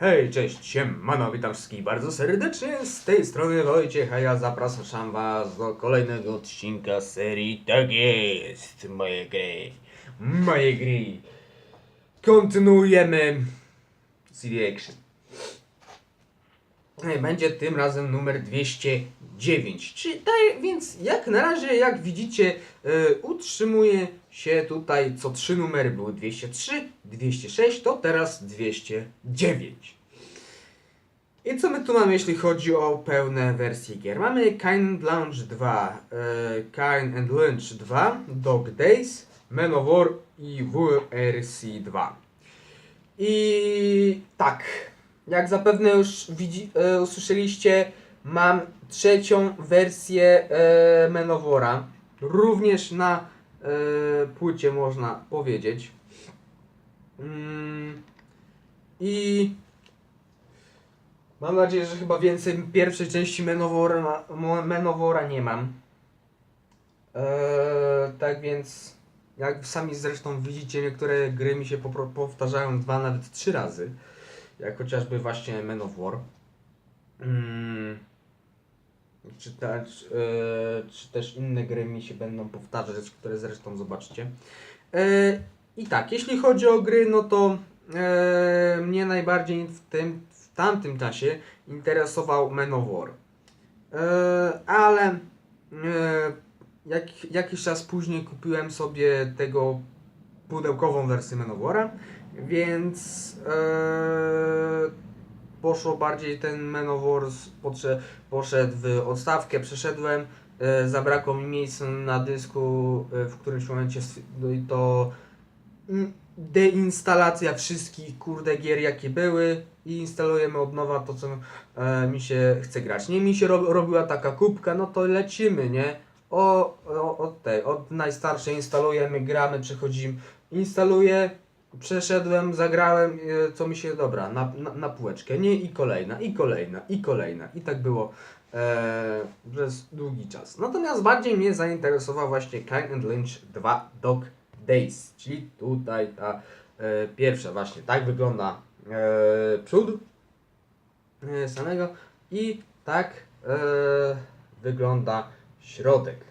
Hej, cześć, siemano, witam wszystkich bardzo serdecznie, z tej strony Wojciech, a ja zapraszam was do kolejnego odcinka serii Tak jest, moje gry, moje gry. Kontynuujemy CD Action. E, Będzie tym razem numer 209. Czy tak, więc jak na razie, jak widzicie, e, utrzymuje się tutaj co trzy numery były 203, 206, to teraz 209. I co my tu mamy, jeśli chodzi o pełne wersje gier? Mamy Kine and Lounge 2, e, Kine and Lunch 2, Dog Days, Man of War i WRC 2. I tak, jak zapewne już widzi, e, usłyszeliście, mam trzecią wersję e, Menowora. Również na e, płycie można powiedzieć. Mm, I mam nadzieję, że chyba więcej pierwszej części Menowora, nie mam. E, tak więc, jak sami zresztą widzicie, niektóre gry mi się powtarzają dwa, nawet trzy razy. Jak chociażby właśnie Men of War. Mm. Czy, te, czy, e, czy też inne gry mi się będą powtarzać, które zresztą zobaczycie. E, I tak, jeśli chodzi o gry, no to e, mnie najbardziej w tym, w tamtym czasie interesował Men of War. E, ale e, jak, jakiś czas później kupiłem sobie tego pudełkową wersję Men of War'a, więc e, poszło bardziej ten Men of War z- podsze, poszedł w odstawkę, przeszedłem, e, zabrakło mi miejsca na dysku, e, w którymś momencie no to mm, deinstalacja wszystkich kurde gier jakie były i instalujemy od nowa to co e, mi się chce grać. Nie mi się rob, robiła taka kubka, no to lecimy, nie? O, o, od tej, od najstarszej instalujemy, gramy, przechodzimy, instaluję, przeszedłem, zagrałem, e, co mi się, dobra, na, na, na półeczkę, nie? I kolejna, i kolejna, i kolejna. I tak było e, przez długi czas. Natomiast bardziej mnie zainteresował właśnie Kine and Lynch 2 Dog Days, czyli tutaj ta e, pierwsza właśnie, tak wygląda e, przód e, samego i tak e, wygląda środek.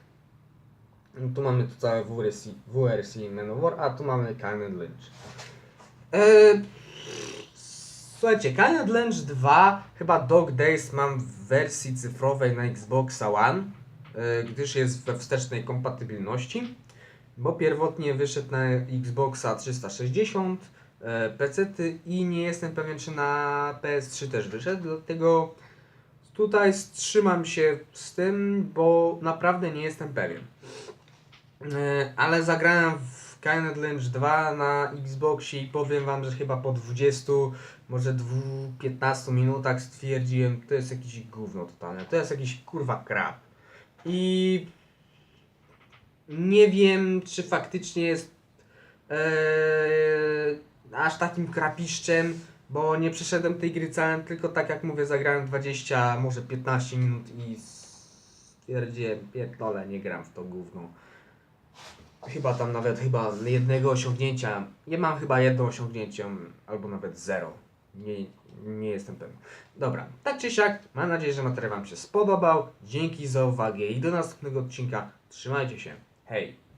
Tu mamy tu całe WRC, WRC Man of War, a tu mamy and Lynch. E, słuchajcie, and Lynch 2, chyba Dog Days mam w wersji cyfrowej na Xboxa One, e, gdyż jest we wstecznej kompatybilności, bo pierwotnie wyszedł na Xboxa 360, e, PC i nie jestem pewien, czy na PS3 też wyszedł, dlatego tutaj wstrzymam się z tym, bo naprawdę nie jestem pewien. E, Ale zagrałem w Kine Lynch 2 na Xboxie i powiem wam, że chyba po 20, może dwu- 15 minutach stwierdziłem, to jest jakiś gówno totalne, to jest jakiś kurwa krab. I nie wiem, czy faktycznie jest e, aż takim krapiszczem, bo nie przeszedłem tej gry całym, tylko tak jak mówię, zagrałem 20, może 15 minut i stwierdziłem, pierdolę, nie gram w to gówno. Chyba tam nawet chyba jednego osiągnięcia, nie mam chyba jedno osiągnięcie, albo nawet zero. Nie, nie jestem pewien. Dobra, tak czy siak, mam nadzieję, że materiał Wam się spodobał. Dzięki za uwagę i do następnego odcinka. Trzymajcie się. Hej!